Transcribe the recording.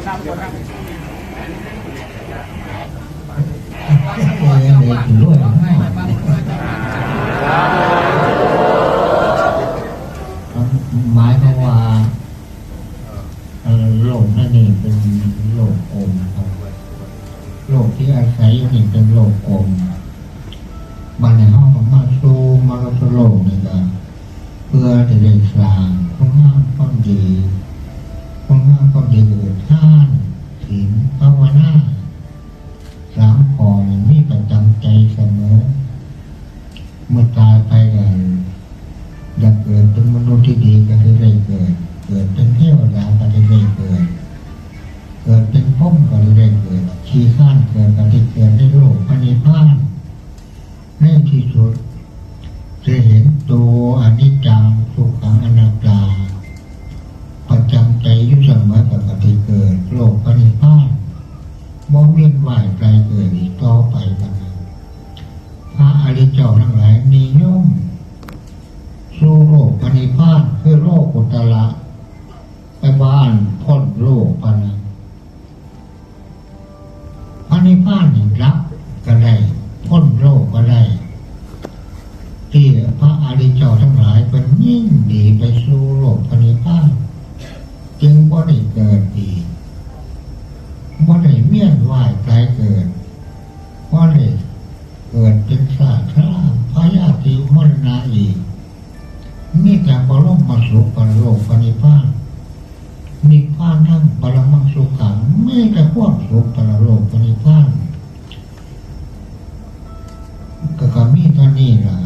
เด็กรวยหมายความว่าเอ่อโลกนั่นนี่เป็นโลกอมครับโลกที่อาศัยอยู่นี่เป็นโลกอมบางในห้องของมาสู่มาลโลกนี่ก็เพื่อจะได้สร้างคุณงามความดีคุณงา มความดีเกิดท่านศีลภาวนาสามขอนี่มีประจำใจเสมอ เมื่อตายไปกันอยากเกิดเป็นมนุษย์ที่ดีก็ได้ได้เกิด เกิดเป็นเทวดาก็ได้ได้เกิด เกิดเป็นพรหมก็ได้เกิดชี้ข้านเกิดก็ได้เกิดในโลกพระนิพพานในที่สุดจะเห็นตัวอนิจจัง มองเวียนว่ายไกลเกิดอีกต่อไปกันะพระอริยเจ้าทั้งหลายมีย่อมสู่โลกปณิพานคือโลกอุตตระไปบ้านพ้นโลกปนะปณิพพานนี่รับก็ได้พ้นโลกก็ได้ที่พระอริยเจ้าทั้งหลายเป็นยิ่งดีไปสู่โลกปณิพพานจึงบ่ได้เกิดอีก ว่าได้เมียนว่ายตายเกิดว่าได้เกิดเป็นสาคราพยาธิมรณะอีกมีแต่บรมมาสุขปรโลกปณิพานมีพานั่งปรมังสุขังไม่แต่ความสุขปรโลกปณิพานก็ก็มีเท่านี้แหละ